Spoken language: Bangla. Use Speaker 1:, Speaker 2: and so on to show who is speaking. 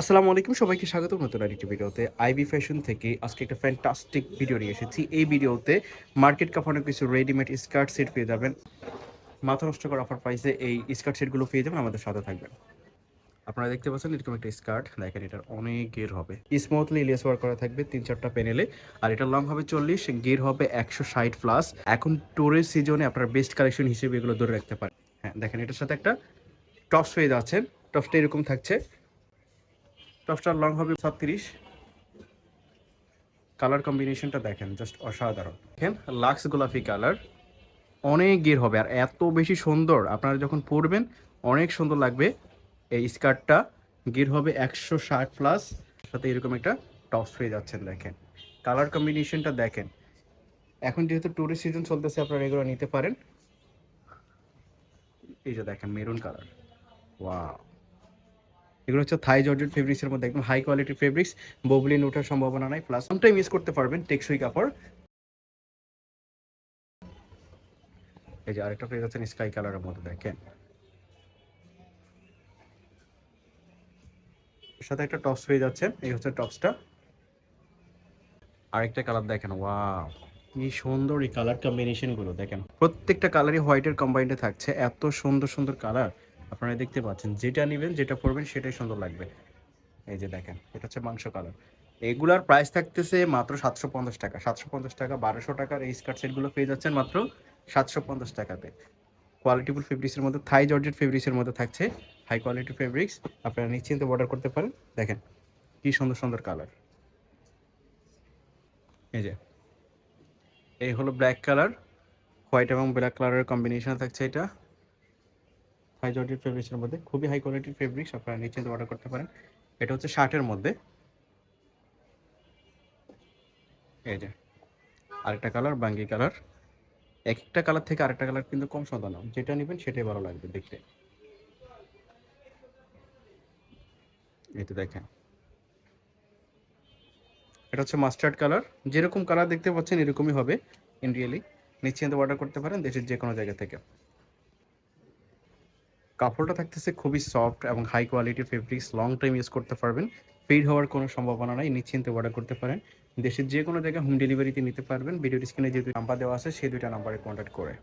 Speaker 1: আসসালামু আলাইকুম, সবাইকে স্বাগত নতুন আরেকটি ভিডিওতে। আইবি ফ্যাশন থেকে আজকে একটা ফ্যান্টাস্টিক ভিডিও নিয়ে এসেছি। এই ভিডিওতে মার্কেট কাপানো কিছু রেডিমেড স্কার্ট সেট পেয়ে যাবেন। মাথা নষ্ট করা অফার প্রাইসে এই স্কার্ট সেটগুলো পেয়ে যাবেন, আমাদের সাথে থাকবেন। আপনারা দেখতে পাচ্ছেন, এরকম একটা স্কার্ট দেখেন এটার অনেক গের হবে। স্মুথলি লেস ওয়ার্ক করা থাকবে তিন চারটা প্যানেলে আর এটা লং হবে চল্লিশ গের হবে একশো ষাট প্লাস এখন টোরের সিজনে আপনার বেস্ট কালেকশন হিসেবে এগুলো ধরে রাখতে পারেন। হ্যাঁ দেখেন এটার সাথে একটা টপস পেয়ে যাচ্ছেন। টপসটা এরকম থাকছে। টপসটার লং হবে ছত্রিশ। কালার কম্বিনেশনটা দেখেন জাস্ট অসাধারণ। দেখেন লাক্স গোলাপি কালার অনেক গের হবে। আর এত বেশি সুন্দর, আপনারা যখন পরবেন, অনেক সুন্দর লাগবে। এই স্কার্টটা গের হবে একশো ষাট প্লাস সাথে এরকম একটা টপস পেয়ে যাচ্ছেন, দেখেন। কালার কম্বিনেশনটা দেখেন। এখন যেহেতু টুরিস্ট সিজন চলতেছে, আপনারা এগুলো নিতে পারেন। এই যে দেখেন মেরুন কালার ওয়াও এগুলো হচ্ছে থাই জর্জেট ফেব্রিক্সের মধ্যে একদম হাই কোয়ালিটির ফেব্রিক্স ববলিন ওঠার সম্ভাবনা নাই প্লাস টাইম ইউজ করতে পারবেন টেকসই কাপড়। এই যে আরেকটা পেয়ে যাচ্ছেন স্কাই কালারের মধ্যে দেখেন। সাথে একটা টপস পেয়ে যাচ্ছে এই হচ্ছে টপসটা আরেকটা কালার দেখেন ওয়াও কি সুন্দর এই কালার কম্বিনেশনগুলো, দেখেন। প্রত্যেকটা কালারই হোয়াইটের কম্বাইন্ডে থাকছে, এত সুন্দর সুন্দর কালার আপনারা দেখতে পাচ্ছেন, যেটা নেবেন, যেটা পরবেন, সেটাই সুন্দর লাগবে। এই যে দেখেন, এটা হচ্ছে মাংস কালার। এগুলার প্রাইস থাকতেছে মাত্র সাতশো পঞ্চাশ টাকা। সাতশো পঞ্চাশ টাকা, বারোশো টাকার এই স্কার্ট সেটগুলো পেয়ে যাচ্ছেন মাত্র সাতশো পঞ্চাশ টাকাতে। কোয়ালিটিফুল ফেব্রিক্সের মধ্যে থাই জর্জেট ফেব্রিক্সের মধ্যে থাকছে। হাই কোয়ালিটি ফেব্রিক্স আপনারা নিশ্চিন্তে অর্ডার করতে পারেন। দেখেন, কি সুন্দর সুন্দর কালার এই যে, এই হলো ব্ল্যাক কালার হোয়াইট এবং ব্ল্যাক কালারের কম্বিনেশন থাকছে এটা। হাই জর্জেট ফেব্রিক্সের মধ্যে খুবই হাই কোয়ালিটির ফেব্রিক্স আপনারা নিশ্চিন্তে অর্ডার করতে পারেন। এটা হচ্ছে শার্টের মধ্যে। এই যে, আরেকটা কালার বাঙ্গি কালার এক একটা কালার থেকে আরেকটা কালার কিন্তু কম সুন্দর যেটা নেবেন সেটাই ভালো লাগবে দেখতে। তো দেখেন। এটা হচ্ছে মাস্টার্ড কালার যেরকম কালার দেখতে পাচ্ছেন এরকমই হবে। ইন রিয়েলি নিশ্চিন্তে অর্ডার করতে পারেন দেশের যে কোনো জায়গা থেকে। কাপড়টা থাকতেছে খুবই সফট এবং হাই কোয়ালিটির ফেব্রিক্স লং টাইম ইউজ করতে পারবেন। ফেড হওয়ার কোনো সম্ভাবনা নাই, নিশ্চিন্তে অর্ডার করতে পারেন। দেশের যে কোনো জায়গায় হোম ডেলিভারিতে নিতে পারবেন। ভিডিও স্ক্রিনে যে দুই নাম্বার দেওয়া আছে সেই দুইটা নাম্বারে কন্ট্যাক্ট করে।